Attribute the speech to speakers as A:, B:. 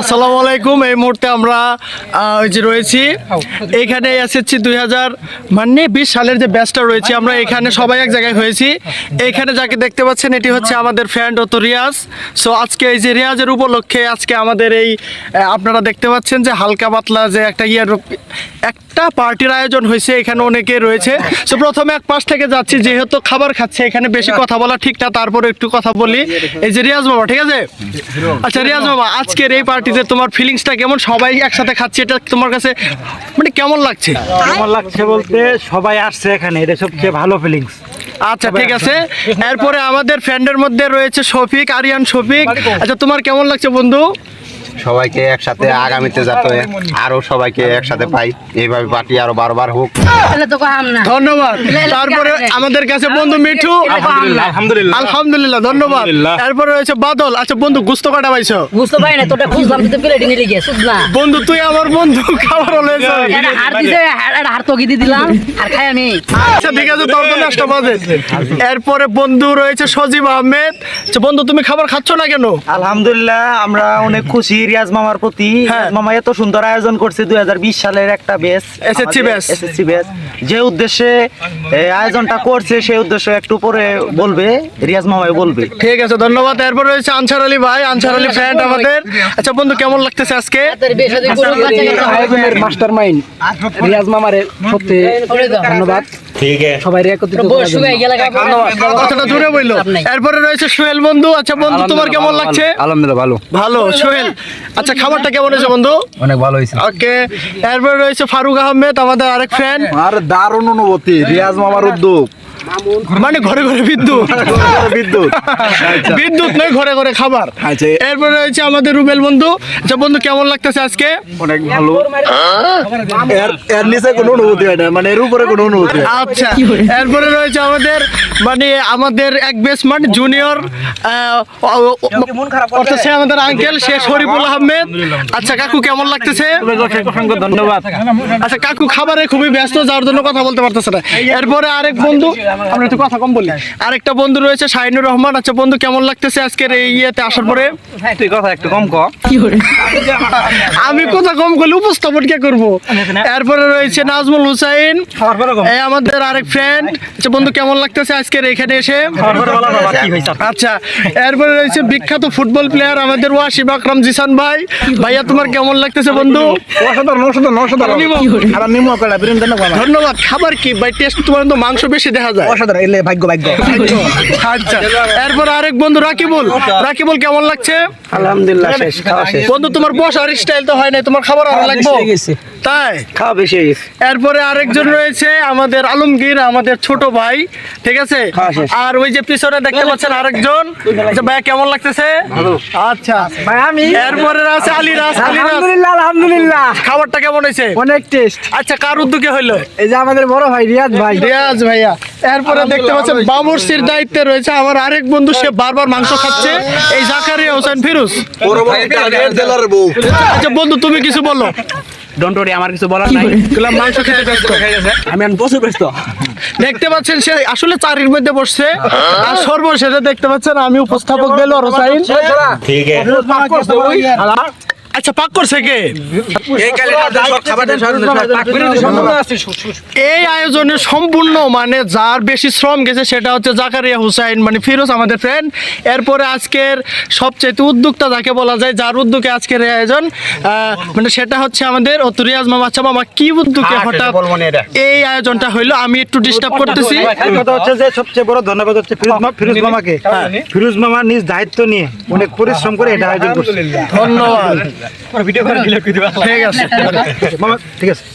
A: আসসালামু আলাইকুম, এই মুহূর্তে আমরা ওই যে রয়েছি। এসেছি দুই হাজার মানে বিশ সালের যে রয়েছে, আমরা সবাই এক জায়গায় হয়েছি। যাকে দেখতে পাচ্ছেন, এটি হচ্ছে আমাদের ফ্রেন্ড রিয়াজ। সো আজকে এই যে রিয়াজের উপলক্ষে আজকে আমাদের এই আপনারা দেখতে পাচ্ছেন যে হালকা পাতলা যে একটা ইয়ার, একটা পার্টির আয়োজন হয়েছে এখানে অনেকে রয়েছে। সো প্রথমে এক পাশ থেকে যাচ্ছি যেহেতু খাবার খাচ্ছে এখানে বেশি কথা বলা ঠিক না তারপরে একটু কথা বলি। এই যে রিয়াজ বাবা ঠিক আছে? আচ্ছা রিয়াজ বাবা আজকের এই পার্টিতে তোমার ফিলিংসটা কেমন? সবাই একসাথে খাচ্ছে এটা তোমার কাছে মানে কেমন লাগছে?
B: কেমন লাগছে বলতে সবাই আসছে এখানে এটা সবচেয়ে ভালো ফিলিংস
A: আচ্ছা ঠিক আছে। এরপরে আমাদের ফ্রেন্ডের মধ্যে রয়েছে শফিক আরিয়ান শফিক। আচ্ছা তোমার কেমন লাগছে বন্ধু?
C: সবাইকে একসাথে আগামীতে যাতে আরও সবাইকে একসাথে পাই। এইভাবে পার্টি আরও বারবার হোক।
D: তাহলে তো কাম না।
A: ধন্যবাদ। তারপরে আমাদের কাছে বন্ধু মিঠু।
B: আলহামদুলিল্লাহ আলহামদুলিল্লাহ।
A: ধন্যবাদ। এরপরে রয়েছে বাদল। আচ্ছা বন্ধু গুস্ত কাটা পাইছো
D: বুঝতে পারি না তোটা খুঁজলাম তুই তো প্লেটে গিয়ে শুধ না।
A: বন্ধু তুই আমার বন্ধু খাবার হলে
D: হার দিছে এটা হার তো দিয়ে দিলাম আর খাই আমি।
A: আচ্ছা ঠিক আছে তোর জন্য একটা বাজে এরপরে বন্ধু রয়েছে সজীব আহমেদ। আচ্ছা বন্ধু তুমি খাবার খাচ্ছ না কেন?
B: আলহামদুলিল্লাহ আমরা অনেক খুশি। রিয়াজ মামার প্রতি
A: হ্যাঁ।
B: মামা এত সুন্দর আয়োজন করছে দুই হাজার বিশ সালের একটা বেস
A: SSC batch।
B: এসএসসি বেস যে উদ্দেশ্যে আয়োজনটা করছে সেই উদ্দেশ্য একটু পরে বলবে রিয়াজ মামাই বলবে।
A: ঠিক আছে ধন্যবাদ। এরপর রয়েছে আনসার আলী ভাই। আনসার আলী ফ্রেন্ড আমাদের। আচ্ছা বন্ধু কেমন লাগতেছে আজকে?
D: হয়।
E: মাস্টার মাইন্ড রিয়াজ মামারে সত্যি ধন্যবাদ।
A: কথাটা জুড়ে এরপরে রয়েছে সোহেল বন্ধু। আচ্ছা বন্ধু তোমার কেমন লাগছে?
E: আলহামদুলিল্লাহ ভালো।
A: ভালো সোহেল। আচ্ছা খাবারটা কেমন হয়েছে বন্ধু?
E: অনেক ভালো হয়েছে।
A: ওকে এরপর রয়েছে ফারুক আহমেদ আমাদের আরেক ফ্রেন্ড
F: আর দারুণ অনুভূতি রিয়াজ মামার উদ্যোগ।
A: মানে ঘরে ঘরে বিদ্যুৎ।
F: বিদ্যুৎ।
A: বিদ্যুৎ নয় ঘরে ঘরে খাবার।
F: আচ্ছা।
A: এরপরে রয়েছে আমাদের রুবেল বন্ধু। আচ্ছা বন্ধু কেমন লাগতেছে আজকে?
F: অনেক ভালো। এর নিচে কোনো অনুভূতি হয় না মানে এর উপরে কোনো অনুভূতি
A: আচ্ছা এরপরে রয়েছে আমাদের মানে আমাদের এক বেস্ট মানে জুনিয়র অর্থাৎ সে আমাদের আঙ্কেল সে শরীফুল আহমেদ। আচ্ছা কাকু কেমন লাগতেছে?
B: অসংখ্য ধন্যবাদ।
A: আচ্ছা কাকু খাবারে খুবই ব্যস্ত যার জন্য কথা বলতে পারতেছে না। এরপরে আরেক বন্ধু আমরা একটু কথা কম বলি। আরেকটা বন্ধু রয়েছে শাহিনুর রহমান। আচ্ছা বন্ধু কেমন লাগতেছে আজকের এই ইয়েতে আসার পরে?
B: তুই কথা একটু কম কর
A: আমি কথা কম করলে উপস্থাপন কে করব? এরপরে রয়েছে নাজমুল হুসাইন। আমাদের আরেক ফ্রেন্ড আচ্ছা বন্ধু কেমন লাগতেছে আজকের এখানে এসে?
B: কি
A: আচ্ছা এরপরে রয়েছে বিখ্যাত ফুটবল প্লেয়ার আমাদের ওয়াসিম আকরাম জিসান ভাই। ভাইয়া তোমার কেমন লাগতেছে বন্ধু? ধন্যবাদ। খাবার কি? ভাই টেস্ট তোমার তো মাংস বেশি দেখা যায়।
F: অসাধারণ। এলে ভাগ্য ভাগ্য।
A: আচ্ছা এরপর আরেক বন্ধু রাকিবুল। রাকিবুল কেমন লাগছে?
B: আলহামদুলিল্লাহ শেষ খাওয়া শেষ।
A: বন্ধু তোমার বসার স্টাইল তো হয় না তোমার খাবার আরও লাগবে?
E: হয়ে গেছে।
A: তাই?
B: খাওয়া বেশি হয়ে গেছে।
A: এরপরে আরেকজন রয়েছে আমাদের আলমগীর আমাদের ছোট ভাই ঠিক আছে?
B: হ্যাঁ,
A: আর ওই যে পিছনে দেখতে পাচ্ছেন আরেকজন। আচ্ছা ভাইয়া কেমন লাগতেছে? আচ্ছা।
E: ভাই আমি
A: এরপরে আছে আলিরাজ
E: আলহামদুলিল্লাহ আলহামদুলিল্লাহ।
A: খাবারটা কেমন হয়েছে?
E: অনেক টেস্ট
A: আচ্ছা কার উদ্যোগে হইল?
E: এই যে আমাদের বড় ভাই রিয়াজ ভাই।
A: রিয়াজ ভাইয়া। এরপরে দেখতে পাচ্ছেন বাবুরসির দায়িত্বে রয়েছে আমার আরেক বন্ধু সে বারবার মাংস খাচ্ছে। এই জাকারিয়া হোসেন ফিরোজ। আচ্ছা বন্ধু তুমি কিছু বলো।
B: ডোন্ট ওরি আমার কিছু বলার নাই।
A: বললাম মাংস খেতে ব্যস্ত।
E: আমি এখন প্রচুর ব্যস্ত।
A: দেখতে পাচ্ছেন সে আসলে চারির মধ্যে বসছে। আর সর্বশেষে দেখতে পাচ্ছেন আমি উপস্থাপক দিল রসাইন আচ্ছা পাক করছে কে? এই আয়োজনে সম্পূর্ণ মানে যার বেশি শ্রম গেছে সেটা হচ্ছে জাকারিয়া হুসাইন মানে ফিরোজ আমাদের ফ্রেন্ড এরপরে আজকের সবচেয়ে উদ্যোক্তা যাকে বলা যায় যার উদ্যোগে আজকের এই আয়োজন আহ, মানে সেটা হচ্ছে আমাদের অতুরিয়াজ মামা। আচ্ছা মামা কি উদ্যোগে হঠাৎ
C: না এটা।
A: এই আয়োজনটা হইল? আমি একটু ডিস্টার্ব করতেছি।
B: কথা হচ্ছে যে সবচেয়ে বড় ধন্যবাদ হচ্ছে ফিরোজ মা- ফিরোজ মামাকে। ফিরোজ মামা নিজ দায়িত্ব নিয়ে অনেক পরিশ্রম করে এটা আয়োজন করছে।
A: ধন্যবাদ। ঠিক আছে।
B: ঠিক আছে।